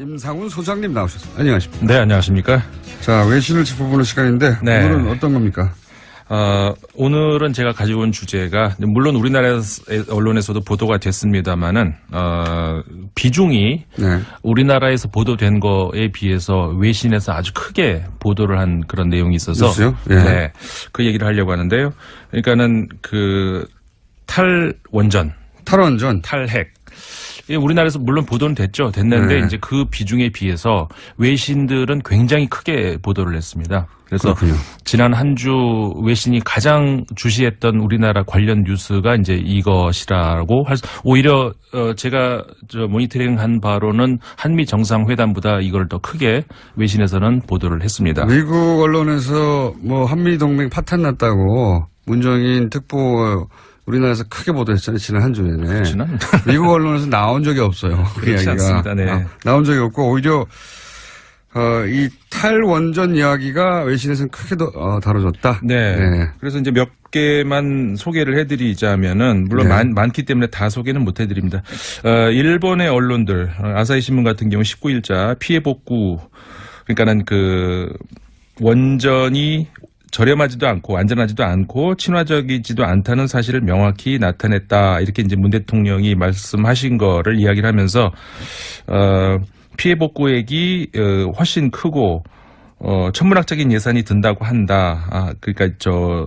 임상훈 소장님 나오셨습니다. 안녕하십니까. 네, 안녕하십니까. 자, 외신을 짚어보는 시간인데 네. 오늘은 어떤 겁니까? 어, 오늘은 제가 가지고 온 주제가 물론 우리나라 언론에서도 보도가 됐습니다만은 어, 비중이 네. 우리나라에서 보도된 거에 비해서 외신에서 아주 크게 보도를 한 그런 내용이 있어서? 예. 네, 그 얘기를 하려고 하는데요. 그러니까는 그 탈원전, 탈원전. 탈핵. 이게 우리나라에서 물론 보도는 됐죠. 됐는데 네. 이제 그 비중에 비해서 외신들은 굉장히 크게 보도를 했습니다. 그래서 그렇군요. 지난 한 주 외신이 가장 주시했던 우리나라 관련 뉴스가 이제 이것이라고 할 수, 오히려 어 제가 저 모니터링한 바로는 한미 정상회담보다 이걸 더 크게 외신에서는 보도를 했습니다. 미국 언론에서 뭐 한미 동맹 파탄 났다고 문정인 특보 우리나라에서 크게 보도했잖아요. 지난 한 주 내내. 지난 미국 언론에서 나온 적이 없어요. 그 그렇지 이야기가. 않습니다. 네. 아, 나온 적이 없고 오히려 어, 이 탈원전 이야기가 외신에서는 크게 더, 어, 다뤄졌다. 네. 네. 그래서 이제 몇 개만 소개를 해드리자면은 물론 네. 많, 많기 때문에 다 소개는 못 해드립니다. 어, 일본의 언론들 어, 아사히 신문 같은 경우 19일자 피해 복구 그러니까는 그 원전이 저렴하지도 않고 안전하지도 않고 친화적이지도 않다는 사실을 명확히 나타냈다 이렇게 이제 문 대통령이 말씀하신 거를 이야기를 하면서 어, 피해 복구액이 어, 훨씬 크고 어, 천문학적인 예산이 든다고 한다. 아, 그러니까 저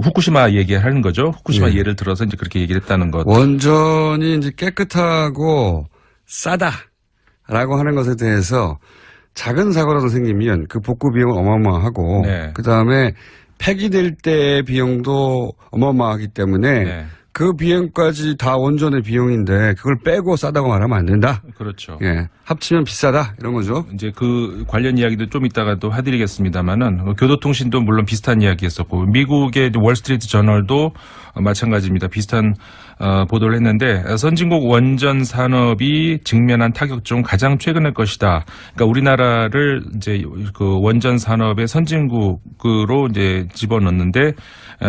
후쿠시마 얘기하는 거죠. 후쿠시마 예. 예를 들어서 이제 그렇게 얘기를 했다는 것. 원전이 이제 깨끗하고 싸다라고 하는 것에 대해서 작은 사고라도 생기면 그 복구 비용은 어마어마하고 네. 그 다음에 폐기될 때의 비용도 어마어마하기 때문에 네, 그 비용까지 다 원전의 비용인데 그걸 빼고 싸다고 말하면 안 된다. 그렇죠. 예. 합치면 비싸다 이런 거죠. 이제 그 관련 이야기도 좀 이따가 또 해드리겠습니다만은 어, 교도통신도 물론 비슷한 이야기했었고 미국의 이제 월스트리트 저널도 어, 마찬가지입니다. 비슷한 어, 보도를 했는데 어, 선진국 원전 산업이 직면한 타격 중 가장 최근의 것이다. 그러니까 우리나라를 이제 그 원전 산업의 선진국으로 이제 집어넣는데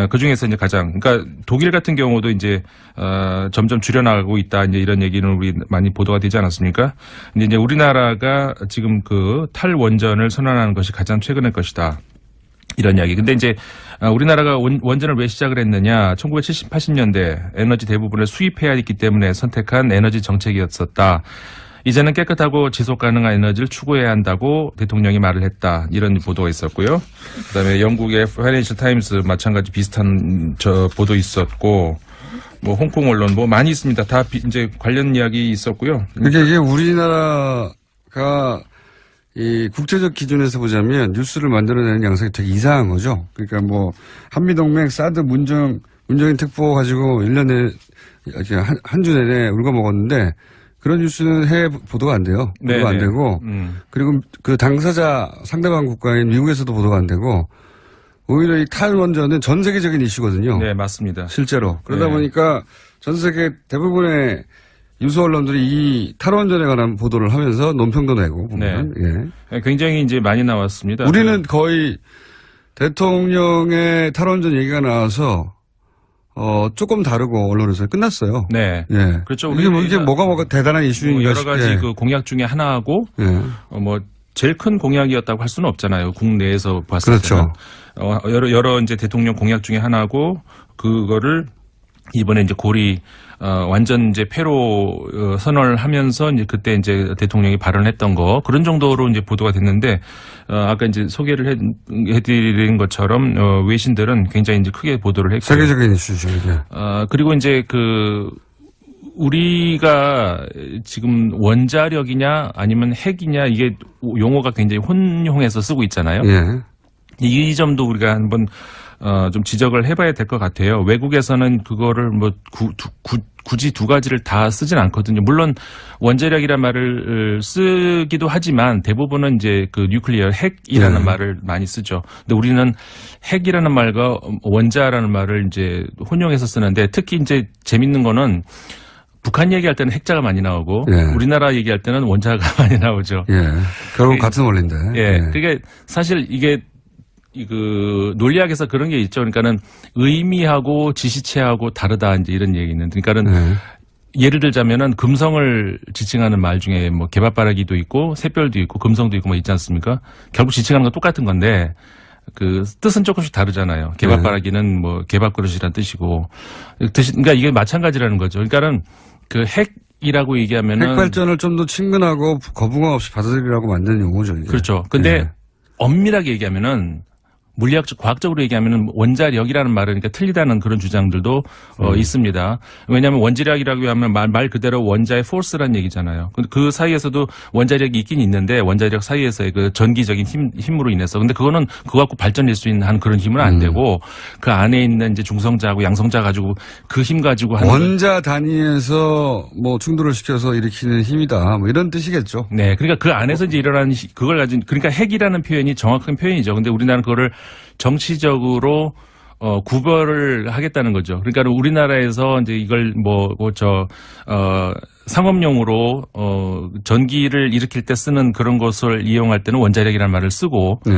그 중에서 이제 가장 그러니까 독일 같은 경우도 이제 어, 점점 줄여나가고 있다. 이제 이런 얘기는 우리 많이 보도가 되지 않았습니까? 근데 이제 우리나라가 지금 그 탈원전을 선언하는 것이 가장 최근의 것이다. 이런 이야기. 근데 이제 아, 우리나라가 원, 원전을 왜 시작을 했느냐? 1970, 80년대 에너지 대부분을 수입해야 했기 때문에 선택한 에너지 정책이었었다. 이제는 깨끗하고 지속 가능한 에너지를 추구해야 한다고 대통령이 말을 했다. 이런 보도가 있었고요. 그다음에 영국의 파이낸셜 타임스 마찬가지 비슷한 저 보도 있었고 뭐 홍콩 언론 뭐 많이 있습니다. 다 비- 이제 관련 이야기 있었고요. 그러니까 이게 우리나라가 이 국제적 기준에서 보자면 뉴스를 만들어내는 양상이 되게 이상한 거죠. 그러니까 뭐 한미동맹 사드 문정 문정인 특보 가지고 1년에 한주 내내 울고 먹었는데 그런 뉴스는 해외 보도가 안 돼요. 보도가 안 네네. 되고 음. 그리고 그 당사자 상대방 국가인 미국에서도 보도가 안 되고 오히려 이 탈원전은 전 세계적인 이슈거든요. 네, 맞습니다. 실제로. 그러다 네. 보니까 전 세계 대부분의 유수 언론들이 이 탈원전에 관한 보도를 하면서 논평도 내고 보면 예. 굉장히 이제 많이 나왔습니다. 우리는 거의 대통령의 탈원전 얘기가 나와서 어 조금 다르고 언론에서 끝났어요. 네. 예. 그렇죠. 이게, 뭐, 이게 뭐가 뭐가 대단한 이슈인 뭐 여러 가지 예. 그 공약 중에 하나하고 예. 어, 뭐 제일 큰 공약이었다고 할 수는 없잖아요. 국내에서 봤을 그렇죠. 때는 어, 여러 여러 이제 대통령 공약 중에 하나고 그거를 이번에 이제 고리 어, 완전 이제 폐로 어, 선언을 하면서 이제 그때 이제 대통령이 발언했던 거 그런 정도로 이제 보도가 됐는데 어, 아까 이제 소개를 해, 해드린 것처럼 어, 외신들은 굉장히 이제 크게 보도를 했고 세계적인 이슈죠 이게. 어, 그리고 이제 그, 우리가 지금 원자력이냐 아니면 핵이냐 이게 용어가 굉장히 혼용해서 쓰고 있잖아요. 예. 이 점도 우리가 한번 어, 좀 지적을 해봐야 될 것 같아요. 외국에서는 그거를 뭐 구, 두- 구- 굳이 두 가지를 다 쓰진 않거든요. 물론 원자력이란 말을 쓰기도 하지만 대부분은 이제 그 뉴클리어 핵이라는 네. 말을 많이 쓰죠. 근데 우리는 핵이라는 말과 원자라는 말을 이제 혼용해서 쓰는데 특히 이제 재밌는 거는 북한 얘기할 때는 핵자가 많이 나오고 예. 우리나라 얘기할 때는 원자가 많이 나오죠. 예. 결국 그- 같은 원리인데. 예. 그게 사실 이게 이 그 논리학에서 그런 게 있죠. 그러니까는 의미하고 지시체하고 다르다 이제 이런 얘기는 그러니까는 예. 예를 들자면은 금성을 지칭하는 말 중에 뭐 개밥바라기도 있고 샛별도 있고 금성도 있고 뭐 있지 않습니까? 결국 지칭하는 건 똑같은 건데 그 뜻은 조금씩 다르잖아요. 개밥바라기는 뭐 개밥그릇이란 뜻이고 뜻이 그러니까 이게 마찬가지라는 거죠. 그러니까는 그 핵 이라고 얘기하면은 핵 발전을 좀 더 친근하고 거부감 없이 받아들이라고 만든 용어죠. 이게. 그렇죠. 근데 예. 엄밀하게 얘기하면은 물리학적 과학적으로 얘기하면은 원자력이라는 말은 그러니까 틀리다는 그런 주장들도 어, 음. 있습니다. 왜냐하면 원자력이라고 하면 말, 말 그대로 원자의 포스란 얘기잖아요. 근데 그 사이에서도 원자력이 있긴 있는데 원자력 사이에서의 그 전기적인 힘, 힘으로 인해서 근데 그거는 그거 갖고 발전될 수 있는 한 그런 힘은 음. 안 되고 그 안에 있는 이제 중성자하고 양성자 가지고 그 힘 가지고 하는 원자 단위에서 뭐 충돌을 시켜서 일으키는 힘이다. 뭐 이런 뜻이겠죠. 네, 그러니까 그 안에서 이제 일어나는 시- 그걸 가진 그러니까 핵이라는 표현이 정확한 표현이죠. 근데 우리나라는 그거를 정치적으로 어, 구별을 하겠다는 거죠. 그러니까 우리나라에서 이제 이걸 뭐, 뭐, 저, 어, 상업용으로, 어, 전기를 일으킬 때 쓰는 그런 것을 이용할 때는 원자력이라는 말을 쓰고, 네.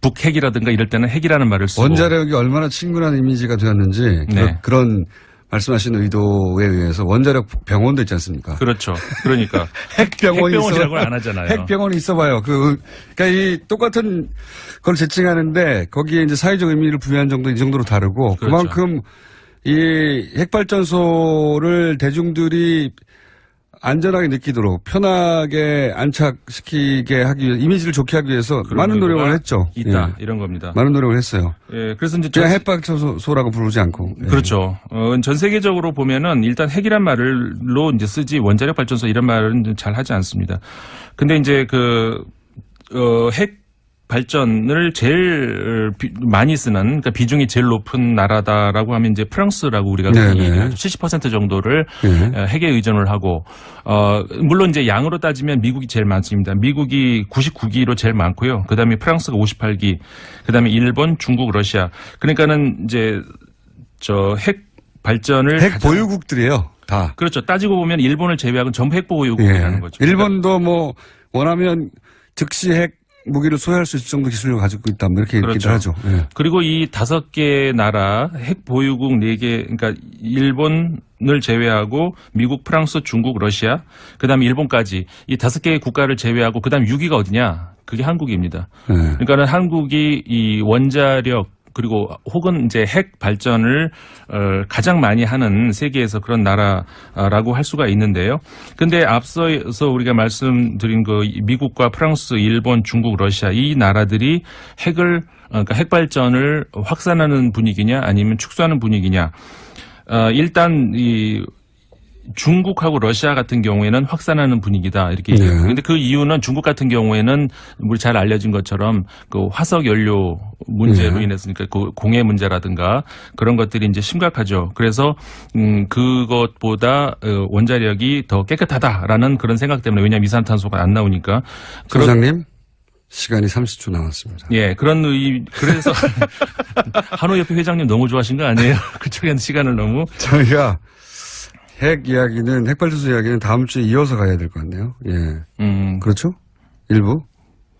북핵이라든가 이럴 때는 핵이라는 말을 쓰고. 원자력이 얼마나 친근한 이미지가 되었는지 네. 그런 말씀하신 의도에 의해서 원자력 병원도 있지 않습니까? 그렇죠. 그러니까. 핵병원이 핵병원이라고는 있어- 안 하잖아요. 핵병원이 있어봐요. 그 그러니까 이 똑같은 걸 지칭하는데 거기에 이제 사회적 의미를 부여한 정도 이 정도로 다르고 그 그렇죠. 만큼 이 핵발전소를 대중들이 안전하게 느끼도록 편하게 안착시키게 하기 위해 이미지를 좋게 하기 위해서 많은 노력을 했죠. 있다. 예. 이런 겁니다. 많은 노력을 했어요. 예, 그래서 이제 전- 핵발전소라고 부르지 않고. 예. 그렇죠. 어, 전 세계적으로 보면은 일단 핵이란 말로 이제 쓰지 원자력 발전소 이런 말은 잘 하지 않습니다. 근데 이제 그, 어, 핵 발전을 제일 비- 많이 쓰는 그러니까 비중이 제일 높은 나라다라고 하면 이제 프랑스라고 우리가. 얘기하죠. 70% 정도를 예. 어, 핵에 의존을 하고 어 물론 이제 양으로 따지면 미국이 제일 많습니다. 미국이 99기로 제일 많고요. 그다음에 프랑스가 58기, 그다음에 일본, 중국, 러시아. 그러니까는 이제 저 핵 발전을 핵 보유국들이에요. 다. 그렇죠. 따지고 보면 일본을 제외하고는 전부 핵 보유국이라는 예. 거죠. 일본도 뭐 원하면 즉시 핵 무기를 소유할 수 있을 정도 기술력을 가지고 있다. 뭐 이렇게 얘기를 그렇죠. 하죠. 예. 그리고 이 다섯 개 나라 핵 보유국 네 개, 그러니까 일본을 제외하고 미국, 프랑스, 중국, 러시아, 그다음에 일본까지 이 다섯 개의 국가를 제외하고 그다음 6위가 어디냐? 그게 한국입니다. 예. 그러니까는 한국이 이 원자력 그리고 혹은 이제 핵 발전을 어, 가장 많이 하는 세계에서 그런 나라라고 할 수가 있는데요. 근데 앞서서 우리가 말씀드린 그 미국과 프랑스, 일본, 중국, 러시아 이 나라들이 핵을 어, 그러니까 핵 발전을 확산하는 분위기냐 아니면 축소하는 분위기냐. 어, 일단 이 중국하고 러시아 같은 경우에는 확산하는 분위기다 이렇게 네. 얘기해요. 근데 그 이유는 중국 같은 경우에는 우리 잘 알려진 것처럼 그 화석 연료 문제로 네. 인해서니까 그 공해 문제라든가 그런 것들이 이제 심각하죠. 그래서 음 그것보다 어, 원자력이 더 깨끗하다라는 그런 생각 때문에 왜냐하면 이산탄소가 안 나오니까 소장님 시간이 30초 남았습니다. 예, 그런 의, 그래서 한우협회 회장님 너무 좋아하신 거 아니에요? 그쪽에 시간을 너무 저희가 핵 이야기는 핵발전소 이야기는 다음 주에 이어서 가야 될 것 같네요. 예. 음, 그렇죠? 일부.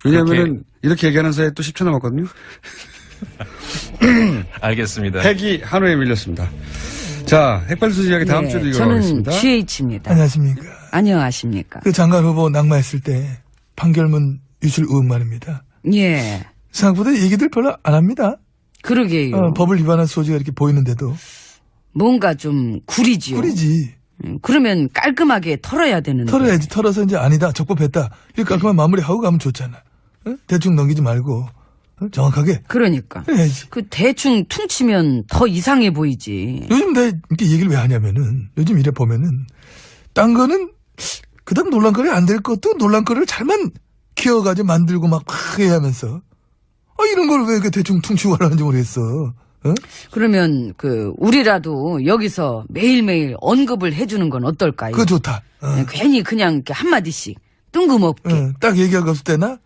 왜냐하면 이렇게 얘기하는 사이에 또 10초 남았거든요. 알겠습니다. 핵이 한우에 밀렸습니다. 자, 핵발전소 이야기 다음 네, 주에도 저는 이어가겠습니다. GH입니다. 안녕하십니까. 안녕하십니까. 그 장관 후보 낙마했을 때 판결문 유출 의혹 말입니다. 예. 생각보다 얘기들 별로 안 합니다. 그러게요. 어, 법을 위반한 소지가 이렇게 보이는데도 뭔가 좀 구리지요. 꿀이지. 음, 그러면 깔끔하게 털어야 되는데. 털어야지 털어서 이제 아니다 적법했다 이렇게 깔끔한 마무리하고 가면 좋잖아. 어? 대충 넘기지 말고 어? 정확하게 그러니까. 해야지. 그 대충 퉁치면 더 이상해 보이지. 요즘 내가 이렇게 얘기를 왜 하냐면은 요즘 이래 보면은 딴 거는 그다음 논란거리 안 될 것도 논란거리를 잘만 키워가지고 만들고 막 크게 하면서 아 이런 걸 왜 이렇게 대충 퉁치고 하는지 모르겠어. 어? 그러면 그 우리라도 여기서 매일매일 언급을 해주는 건 어떨까요? 그거 좋다. 어. 네, 괜히 그냥 이렇게 한마디씩 뜬금없게. 어, 딱 얘기하고 없을 때나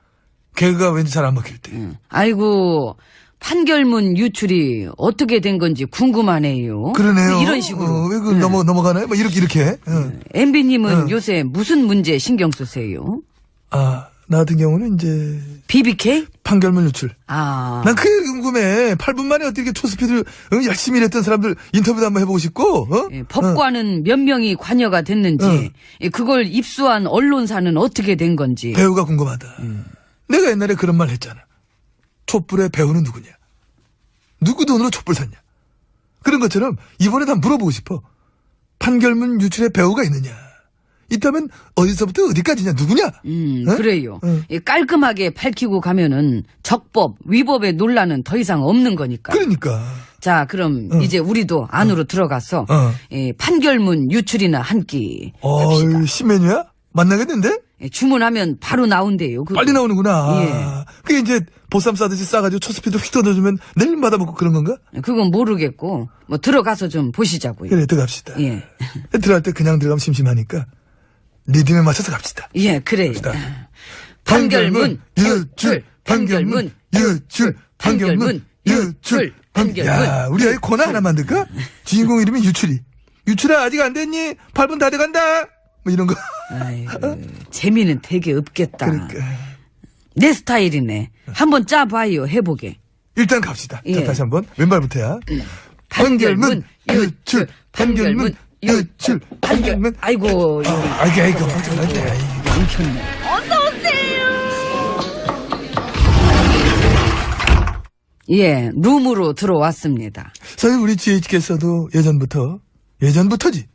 개가 왠지 잘 안 먹힐 때. 음. 아이고 판결문 유출이 어떻게 된 건지 궁금하네요. 그러네요. 그 이런 식으로. 어, 왜그 네. 넘어 넘어가나요? 뭐 이렇게 이렇게. 어. MB님은 어. 요새 무슨 문제 신경 쓰세요? 아 나 같은 경우는 이제 BBK? 판결문 유출. 아. 난 그게 궁금해. 8분 만에 어떻게 이렇게 초스피드를 어, 열심히 일했던 사람들 인터뷰도 한번 해보고 싶고. 어? 예, 법관은 몇 명이 관여가 됐는지, 응. 예, 그걸 입수한 언론사는 어떻게 된 건지. 배우가 궁금하다. 내가 옛날에 그런 말 했잖아. 촛불의 배우는 누구냐? 누구 돈으로 촛불 샀냐? 그런 것처럼 이번에 다 물어보고 싶어. 판결문 유출의 배우가 있느냐? 있다면 어디서부터 어디까지냐? 누구냐? 음, 응? 그래요. 응. 예, 깔끔하게 밝히고 가면은 적법, 위법의 논란은 더 이상 없는 거니까. 그러니까. 자, 그럼 응. 이제 우리도 안으로 들어가서 어. 예, 판결문 유출이나 한 끼 어. 신메뉴야? 만나겠는데? 예, 주문하면 바로 나온대요. 그거. 빨리 나오는구나. 예. 그게 이제 보쌈 싸듯이 싸가지고 초스피드 휙 던져주면 내일마다 먹고 그런 건가? 그건 모르겠고 뭐 들어가서 좀 보시자고요. 그래, 들어갑시다. 예. 들어갈 때 그냥 들어가면 심심하니까 리듬에 맞춰서 갑시다. 예, 그래. 갑시다. 판결문 유출, 판결문 유출, 판결문 유출, 판결문 야, 우리 아이 코너 하나 만들까? 주인공 이름이 유출이. 유출아, 아직 안 됐니? 8분 다 돼간다! 뭐 이런 거. 아이고, 재미는 되게 없겠다. 그러니까. 내 스타일이네. 한번 짜봐요, 해보게. 일단 갑시다. 예. 자, 다시 한 번. 왼발부터야. 판결문 유출, 판결문 판결문. 아이고, 이거 아이고, 아이고, 아이고, 아이고. 엉켰네. 예, 룸으로 들어왔습니다. 사실 우리 GH께서도 예전부터, 예전부터지.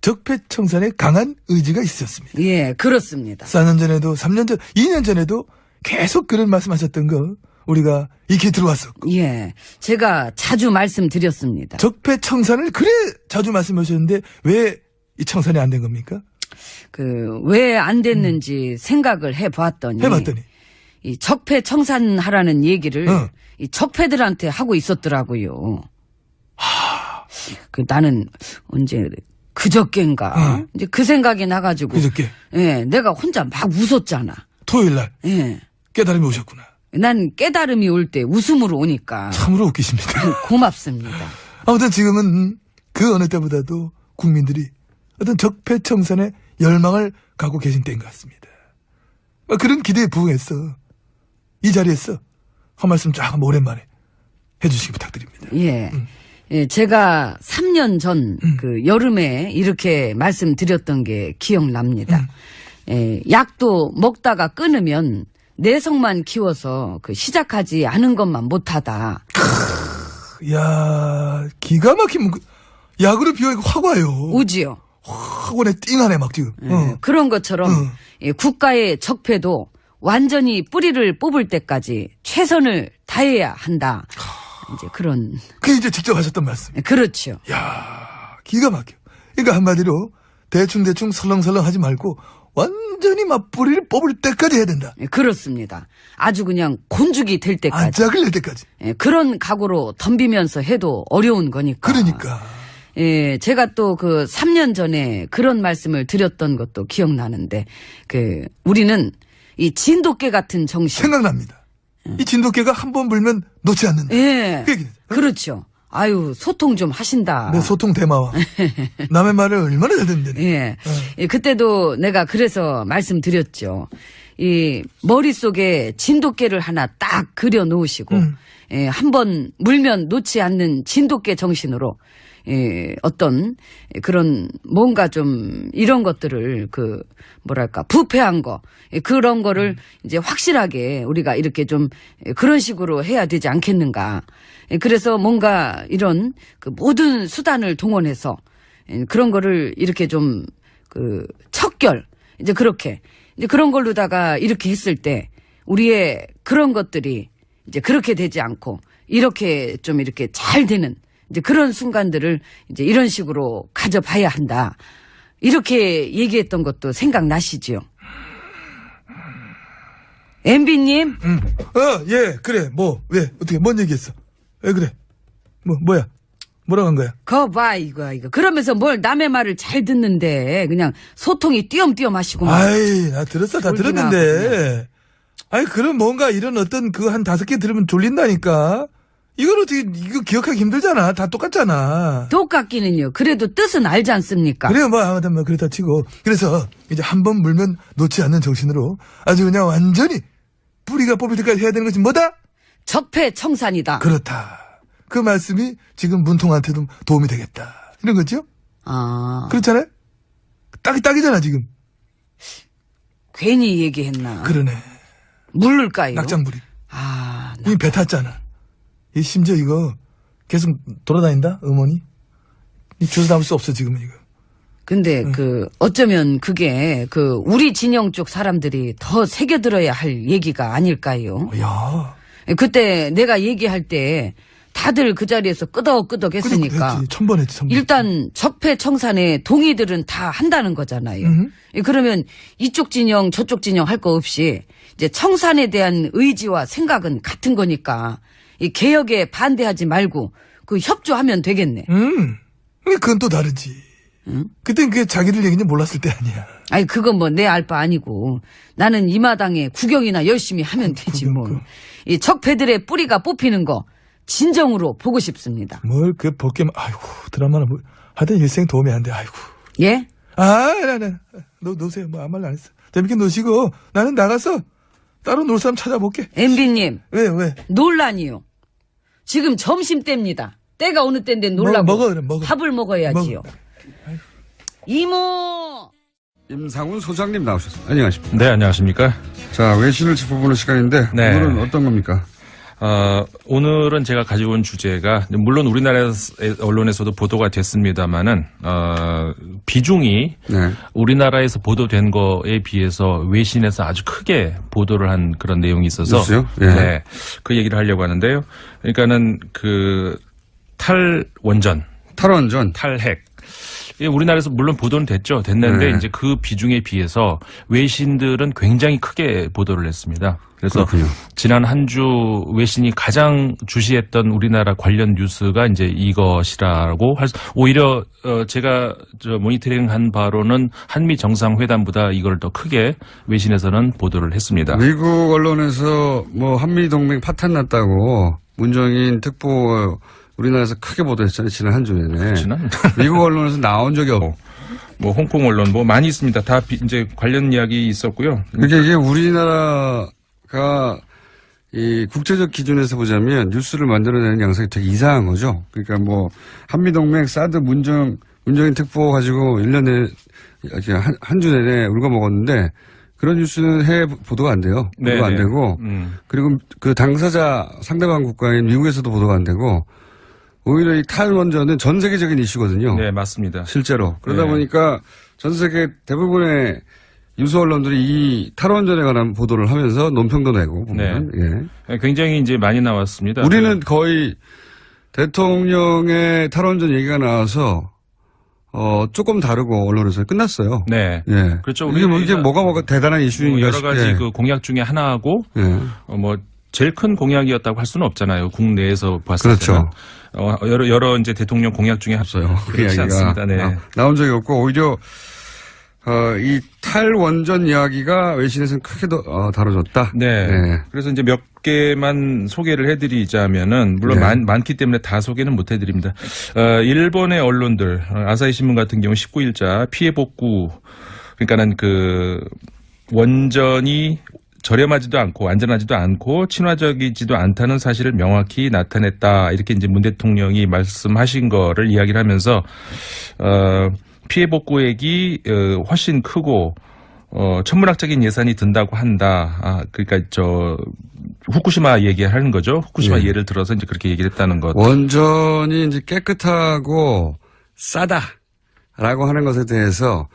적폐청산에 강한 의지가 있었습니다. 예, 그렇습니다. 4년 전에도, 3년 전, 2년 전에도 계속 그런 말씀 하셨던 거, 우리가 익히 들어왔었고. 예, 제가 자주 말씀드렸습니다. 적폐 청산을 그래 자주 말씀하셨는데, 왜 이 청산이 안 된 겁니까? 그, 왜 안 됐는지 생각을 해 봤더니. 해봤더니. 이 적폐 청산하라는 얘기를 응. 이 적폐들한테 하고 있었더라고요. 그 나는 언제 그저께인가 응. 이제 그 생각이 나가지고 그저께, 예 내가 혼자 막 웃었잖아. 토요일 날, 예. 깨달음이 오셨구나. 난 깨달음이 올 때 웃음으로 오니까 참으로 웃기십니다. 고맙습니다. 아무튼 지금은 음, 그 어느 때보다도 국민들이 어떤 적폐청산에 열망을 갖고 계신 때인 것 같습니다. 막 그런 기대에 부응해서 이 자리에서 한 말씀 쫙 한번 오랜만에 해주시기 부탁드립니다. 예. 예, 제가 3년 전그 여름에 이렇게 말씀드렸던 게 기억납니다. 예, 약도 먹다가 끊으면 내성만 키워서 그 시작하지 않은 것만 못하다. 야 기가 막힌 문- 약으로 비워이고 확 와요. 오지요. 확 오네 띵하네 막 지금. 예, 어. 그런 것처럼 응. 예, 국가의 적폐도 완전히 뿌리를 뽑을 때까지 최선을 다해야 한다. 이제 그런 그게 이제 직접 하셨던 말씀. 예, 그렇죠. 야 기가 막혀. 그러니까 한마디로 대충대충 설렁설렁 하지 말고 완전히 맞뿌리를 뽑을 때까지 해야 된다. 예, 그렇습니다. 아주 그냥 곤죽이 될 때까지. 안짝을 낼 때까지. 예, 그런 각오로 덤비면서 해도 어려운 거니까. 그러니까. 예, 제가 또 그 3년 전에 그런 말씀을 드렸던 것도 기억나는데, 그, 우리는 이 진돗개 같은 정신. 생각납니다. 이 진돗개가 한 번 불면 놓지 않는다. 예. 그 얘기는. 그렇죠. 아유, 소통 좀 하신다. 내 소통 대마와 남의 말을 얼마나 잘 듣는데. 예. 어. 예, 그때도 내가 그래서 말씀드렸죠. 이 머릿속에 진돗개를 하나 딱 그려 놓으시고, 음. 예, 한번 물면 놓지 않는 진돗개 정신으로, 예, 어떤 그런 뭔가 좀 이런 것들을 그, 뭐랄까, 부패한 거, 예, 그런 거를 이제 확실하게 우리가 이렇게 좀 예, 그런 식으로 해야 되지 않겠는가. 예, 그래서 뭔가 이런 그 모든 수단을 동원해서 예, 그런 거를 이렇게 좀 그 척결 이제 그렇게 이제 그런 걸로다가 이렇게 했을 때 우리의 그런 것들이 이제 그렇게 되지 않고 이렇게 좀 이렇게 잘 되는 이제 그런 순간들을 이제 이런 식으로 가져봐야 한다. 이렇게 얘기했던 것도 생각나시지요? 엠비님, 음. 어, 예, 그래. 뭐, 왜, 어떻게, 뭔 얘기했어? 왜 그래? 뭐, 뭐야? 뭐라고 한 거야? 거 봐, 이거, 이거. 그러면서 뭘 남의 말을 잘 듣는데, 그냥 소통이 띄엄띄엄 하시구만. 아이, 나 들었어. 다 들었는데. 아이, 그럼 뭔가 이런 어떤 그 한 다섯 개 들으면 졸린다니까. 이걸 어떻게 이거 기억하기 힘들잖아. 다 똑같잖아. 똑같기는요. 그래도 뜻은 알지 않습니까? 그래요, 뭐, 아무튼 뭐, 그렇다 치고. 그래서, 이제 한 번 물면 놓지 않는 정신으로 아주 그냥 완전히 뿌리가 뽑힐 때까지 해야 되는 것이 뭐다? 적폐청산이다. 그렇다. 그 말씀이 지금 문통한테도 도움이 되겠다. 이런 거죠? 아, 그렇잖아요? 딱이 딱이잖아, 지금. 괜히 얘기했나. 그러네. 물을까요? 낙장불이. 아, 이미 배 탔잖아. 이 심지어 이거 계속 돌아다닌다? 음원이? 이 주워 담을 수 없어, 지금은 이거. 근데 음. 그 어쩌면 그게 그 우리 진영 쪽 사람들이 더 새겨들어야 할 얘기가 아닐까요? 야 그때 내가 얘기할 때 다들 그 자리에서 끄덕끄덕 했으니까. 천번 했지, 천번. 일단 적폐청산에 동의들은 다 한다는 거잖아요. 음. 예, 그러면 이쪽 진영 저쪽 진영 할 거 없이 이제 청산에 대한 의지와 생각은 같은 거니까 이 개혁에 반대하지 말고 그 협조하면 되겠네. 음. 그건 또 다르지. 그땐 그게 자기들 얘기인지 몰랐을 때 아니야. 아니 그건 뭐 내 알 바 아니고 나는 이 마당에 구경이나 열심히 하면 되지 구경, 뭐. 이 적폐들의 뿌리가 뽑히는 거 진정으로 보고 싶습니다. 뭘, 그, 볼게, 아이고, 드라마는 뭐, 하여튼 일생 도움이 안 돼, 아이고. 예? 아, 나, 나, 노, 노세요. 뭐, 아무 말안 했어. 재밌게 노시고, 나는 나가서 따로 놀 사람 찾아볼게. 엠비님 왜, 왜? 논란이요. 지금 점심 때입니다. 때가 어느 때인데 놀라고 먹어, 그럼 먹어. 밥을 먹어야지요. 먹어. 이모 임상훈 소장님 나오셨습니다. 안녕하십니까. 네, 안녕하십니까. 자, 외신을 짚어보는 시간인데 네. 오늘은 어떤 겁니까? 어, 오늘은 제가 가지고 온 주제가 물론 우리나라 언론에서도 보도가 됐습니다만은 어, 비중이 네. 우리나라에서 보도된 거에 비해서 외신에서 아주 크게 보도를 한 그런 내용이 있어서? 예. 네, 그 얘기를 하려고 하는데요. 그러니까는 그 탈원전, 탈원전. 탈핵. 이게 우리나라에서 물론 보도는 됐죠. 됐는데 네. 이제 그 비중에 비해서 외신들은 굉장히 크게 보도를 했습니다. 그래서 그렇군요. 지난 한 주 외신이 가장 주시했던 우리나라 관련 뉴스가 이제 이것이라고 할 수, 오히려 어 제가 저 모니터링한 바로는 한미 정상회담보다 이걸 더 크게 외신에서는 보도를 했습니다. 미국 언론에서 뭐 한미 동맹 파탄 났다고 문정인 특보 우리나라에서 크게 보도했잖아요. 지난 한주 내내. 지난 미국 언론에서 나온 적이 없고. 뭐 홍콩 언론 뭐 많이 있습니다. 다 비- 이제 관련 이야기 있었고요. 그러니까 이게 우리나라가 이 국제적 기준에서 보자면 뉴스를 만들어내는 양상이 되게 이상한 거죠. 그러니까 뭐 한미동맹 사드 문정 문정인 특보 가지고 1년에 한주 내내 울고 먹었는데 그런 뉴스는 해외 보도가 안 돼요. 보도가 안 네네. 되고 음. 그리고 그 당사자 상대방 국가인 미국에서도 보도가 안 되고 오히려 이 탈원전은 전 세계적인 이슈거든요. 네, 맞습니다. 실제로 그러다 네. 보니까 전 세계 대부분의 유수 언론들이 이 탈원전에 관한 보도를 하면서 논평도 내고 보면 예. 굉장히 이제 많이 나왔습니다. 우리는 거의 대통령의 탈원전 얘기가 나와서 어 조금 다르고 언론에서 끝났어요. 네. 예. 그렇죠. 이게 뭐 이게 뭐가 뭐가 대단한 뭐 이슈인가 여러 가지 싶게. 그 공약 중에 하나하고 예. 어, 뭐 제일 큰 공약이었다고 할 수는 없잖아요. 국내에서 봤을 그렇죠. 때는 어, 여러 여러 이제 대통령 공약 중에 없어요. 그 그렇지 않습니다. 네. 나- 나온 적이 없고 오히려 어, 이 탈원전 이야기가 외신에서는 크게 더, 어, 다뤄졌다. 네. 네. 그래서 이제 몇 개만 소개를 해드리자면은 물론 네. 많, 많기 때문에 다 소개는 못 해드립니다. 어, 일본의 언론들 어, 아사히 신문 같은 경우 19일자 피해 복구 그러니까는 그 원전이 저렴하지도 않고 안전하지도 않고 친화적이지도 않다는 사실을 명확히 나타냈다 이렇게 이제 문 대통령이 말씀하신 거를 이야기를 하면서 어, 피해 복구액이 어, 훨씬 크고 어, 천문학적인 예산이 든다고 한다. 아, 그러니까 저 후쿠시마 얘기하는 거죠. 후쿠시마 예. 예를 들어서 이제 그렇게 얘기를 했다는 것. 원전이 이제 깨끗하고 싸다라고 하는 것에 대해서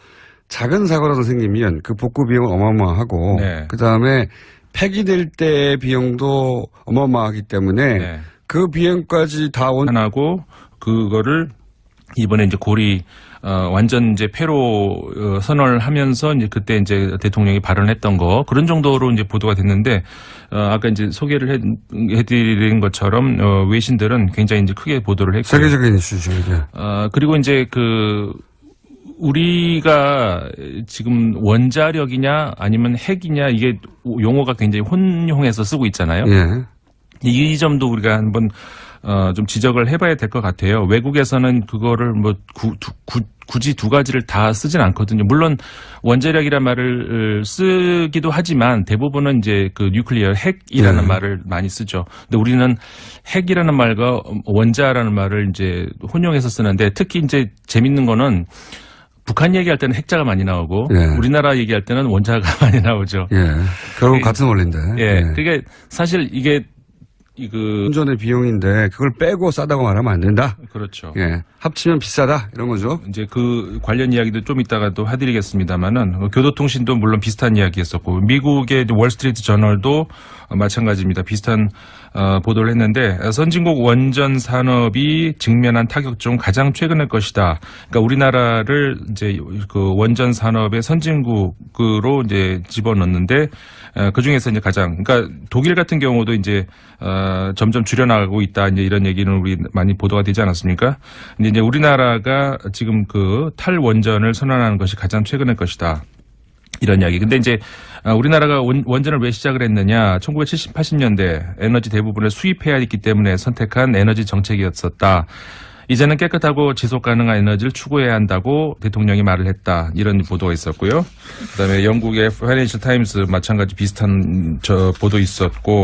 작은 사고라도 생기면 그 복구 비용은 어마어마하고 네. 그 다음에 폐기될 때의 비용도 어마어마하기 때문에 네. 그 비용까지 다 원, 하고 그거를 이번에 이제 고리 어, 완전 이제 폐로 어, 선언을 하면서 이제 그때 이제 대통령이 발언했던 거 그런 정도로 이제 보도가 됐는데 어, 아까 이제 소개를 해, 해드린 것처럼 어, 외신들은 굉장히 이제 크게 보도를 했고 세계적인 이슈죠 이게. 어, 그리고 이제 그, 우리가 지금 원자력이냐 아니면 핵이냐 이게 용어가 굉장히 혼용해서 쓰고 있잖아요. 예. 이 점도 우리가 한번 어, 좀 지적을 해봐야 될 것 같아요. 외국에서는 그거를 뭐 구, 두, 구, 굳이 두 가지를 다 쓰진 않거든요. 물론 원자력이란 말을 쓰기도 하지만 대부분은 이제 그 뉴클리어 핵이라는 네. 말을 많이 쓰죠. 근데 우리는 핵이라는 말과 원자라는 말을 이제 혼용해서 쓰는데 특히 이제 재밌는 거는 북한 얘기할 때는 핵자가 많이 나오고 예. 우리나라 얘기할 때는 원자가 많이 나오죠. 예. 결국 그- 같은 원리인데. 예. 그게 사실 이게 이그 운전의 비용인데 그걸 빼고 싸다고 말하면 안 된다. 그렇죠. 예. 합치면 비싸다. 이런 거죠. 이제 그 관련 이야기도 좀 이따가 또 해드리겠습니다만은 교도통신도 물론 비슷한 이야기였었고 미국의 월스트리트 저널도 마찬가지입니다. 비슷한 어, 보도를 했는데 선진국 원전 산업이 직면한 타격 중 가장 최근의 것이다. 그러니까 우리나라를 이제 그 원전 산업의 선진국으로 이제 집어넣는데 그 중에서 이제 가장 그러니까 독일 같은 경우도 이제 어, 점점 줄여나가고 있다. 이제 이런 얘기는 우리 많이 보도가 되지 않았습니까? 근데 이제 우리나라가 지금 그 탈원전을 선언하는 것이 가장 최근의 것이다. 이런 이야기. 근데 이제 아, 우리나라가 원, 원전을 왜 시작을 했느냐? 1970, 80년대 에너지 대부분을 수입해야 했기 때문에 선택한 에너지 정책이었었다. 이제는 깨끗하고 지속 가능한 에너지를 추구해야 한다고 대통령이 말을 했다. 이런 보도가 있었고요. 그다음에 영국의 파이낸셜 타임스 마찬가지 비슷한 저 보도 있었고